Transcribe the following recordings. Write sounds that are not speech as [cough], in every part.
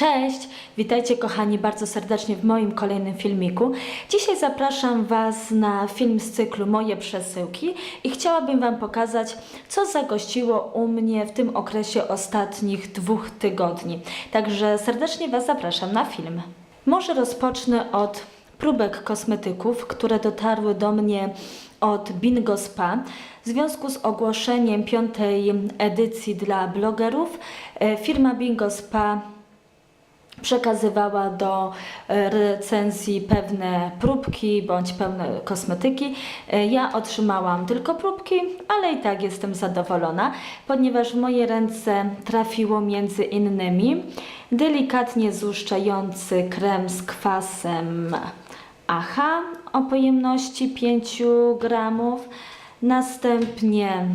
Cześć! Witajcie kochani bardzo serdecznie w moim kolejnym filmiku. Dzisiaj zapraszam Was na film z cyklu Moje przesyłki i chciałabym Wam pokazać, co zagościło u mnie w tym okresie ostatnich dwóch tygodni. Także serdecznie Was zapraszam na film. Może rozpocznę od próbek kosmetyków, które dotarły do mnie od Bingo Spa. W związku z ogłoszeniem piątej edycji dla blogerów, e, firma Bingo Spa przekazywała do e, recenzji pewne próbki bądź pewne kosmetyki. E, Ja otrzymałam tylko próbki, ale i tak jestem zadowolona, ponieważ w moje ręce trafiło między innymi delikatnie złuszczający krem z kwasem AHA o pojemności 5 gramów, następnie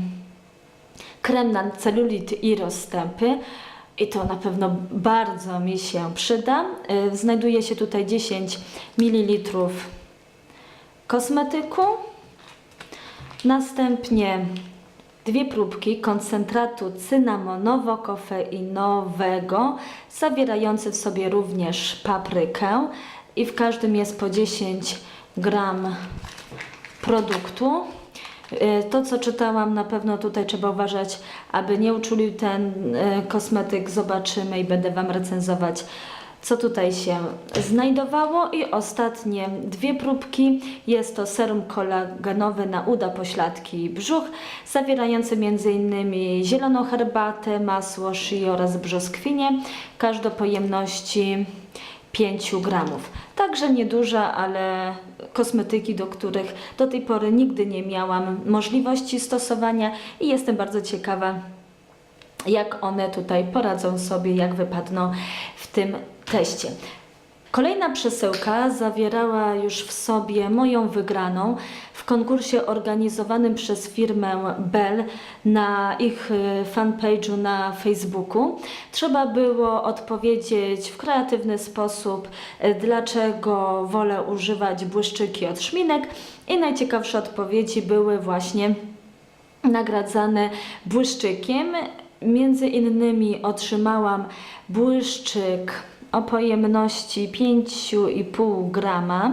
krem na celulit i rozstępy. I to na pewno bardzo mi się przyda. Y, Znajduje się tutaj 10 ml kosmetyku. Następnie dwie próbki koncentratu cynamonowo-kofeinowego, zawierający w sobie również paprykę i w każdym jest po 10 gram produktu. Y, To, co czytałam, na pewno tutaj trzeba uważać, aby nie uczulił ten y, kosmetyk. Zobaczymy i będę Wam recenzować, co tutaj się znajdowało. I ostatnie dwie próbki. Jest to serum kolagenowy na uda, pośladki i brzuch, zawierający m.in. zieloną herbatę, masło shea oraz brzoskwinię. Każda pojemności 5 gramów. Także nieduża, ale kosmetyki, do których do tej pory nigdy nie miałam możliwości stosowania i jestem bardzo ciekawa, jak one tutaj poradzą sobie, jak wypadną w tym teście. Kolejna przesyłka zawierała już w sobie moją wygraną w konkursie organizowanym przez firmę Bell na ich y, fanpage'u na Facebooku. Trzeba było odpowiedzieć w kreatywny sposób, y, dlaczego wolę używać błyszczyki od szminek i najciekawsze odpowiedzi były właśnie nagradzane błyszczykiem. Między innymi otrzymałam błyszczyk o pojemności 5,5 grama.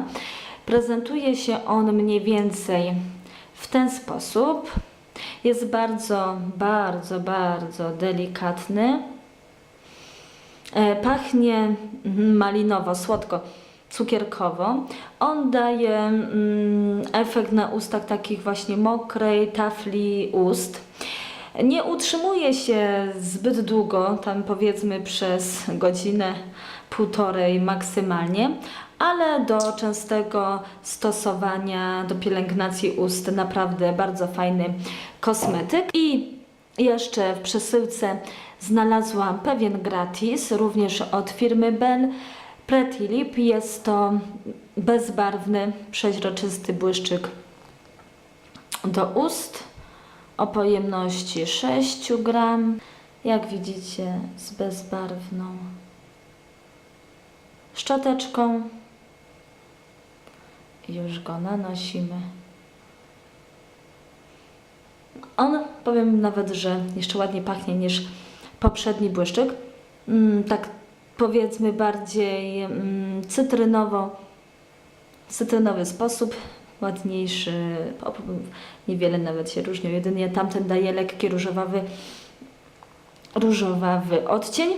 Prezentuje się on mniej więcej w ten sposób. Jest bardzo, bardzo, bardzo delikatny. E, Pachnie mhm, malinowo, słodko, cukierkowo. On daje mm, efekt na ustach takich właśnie mokrej tafli ust. Nie utrzymuje się zbyt długo, tam powiedzmy przez godzinę, półtorej maksymalnie, ale do częstego stosowania, do pielęgnacji ust naprawdę bardzo fajny kosmetyk. I jeszcze w przesyłce znalazłam pewien gratis, również od firmy Bell. Pretty Lip jest to bezbarwny, przeźroczysty błyszczyk do ust o pojemności 6 gram. Jak widzicie, z bezbarwną szczoteczką. Już go nanosimy. On, powiem nawet, że jeszcze ładniej pachnie niż poprzedni błyszczyk. Mm, tak powiedzmy bardziej mm, cytrynowo, cytrynowy sposób, ładniejszy, niewiele nawet się różnią, jedynie tamten daje lekki różowawy, różowawy odcień.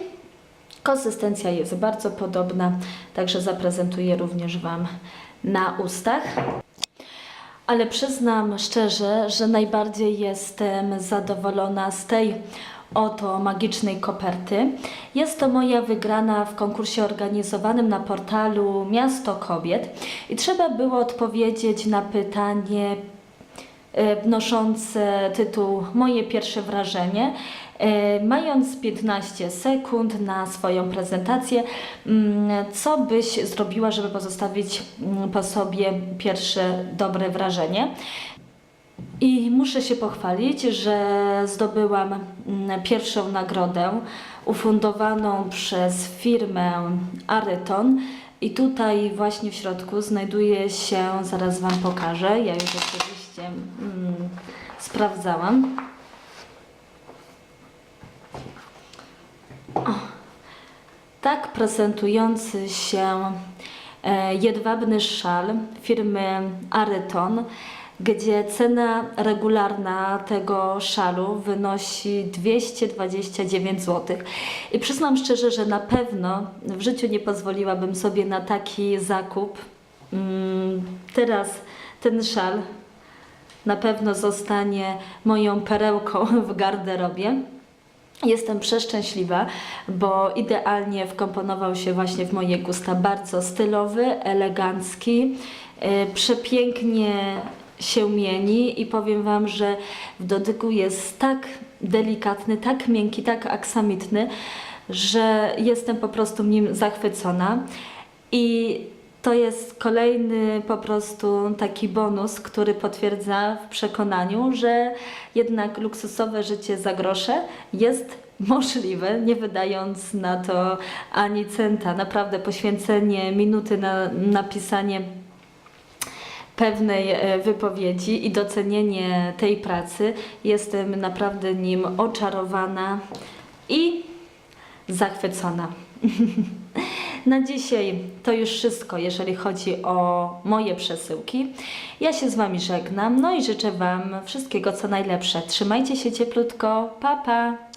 Konsystencja jest bardzo podobna, także zaprezentuję również Wam na ustach. Ale przyznam szczerze, że najbardziej jestem zadowolona z tej oto magicznej koperty. Jest to moja wygrana w konkursie organizowanym na portalu Miasto Kobiet i trzeba było odpowiedzieć na pytanie noszące tytuł Moje pierwsze wrażenie. E, Mając 15 sekund na swoją prezentację, mm, co byś zrobiła, żeby pozostawić mm, po sobie pierwsze dobre wrażenie? I muszę się pochwalić, że zdobyłam mm, pierwszą nagrodę ufundowaną przez firmę Aryton. I tutaj właśnie w środku znajduje się, zaraz Wam pokażę, ja już oczywiście mm, sprawdzałam. O, tak prezentujący się e, jedwabny szal firmy Aryton, gdzie cena regularna tego szalu wynosi 229 zł. I przyznam szczerze, że na pewno w życiu nie pozwoliłabym sobie na taki zakup. Mm, Teraz ten szal na pewno zostanie moją perełką w garderobie. Jestem przeszczęśliwa, bo idealnie wkomponował się właśnie w moje gusta. Bardzo stylowy, elegancki, e, przepięknie się mieni i powiem Wam, że w dotyku jest tak delikatny, tak miękki, tak aksamitny, że jestem po prostu nim zachwycona. I to jest kolejny po prostu taki bonus, który potwierdza w przekonaniu, że jednak luksusowe życie za grosze jest możliwe, nie wydając na to ani centa. Naprawdę poświęcenie minuty na napisanie pewnej e, wypowiedzi i docenienie tej pracy. Jestem naprawdę nim oczarowana i zachwycona. [laughs] Na dzisiaj to już wszystko, jeżeli chodzi o moje przesyłki. Ja się z Wami żegnam, no i życzę Wam wszystkiego co najlepsze. Trzymajcie się cieplutko, pa pa!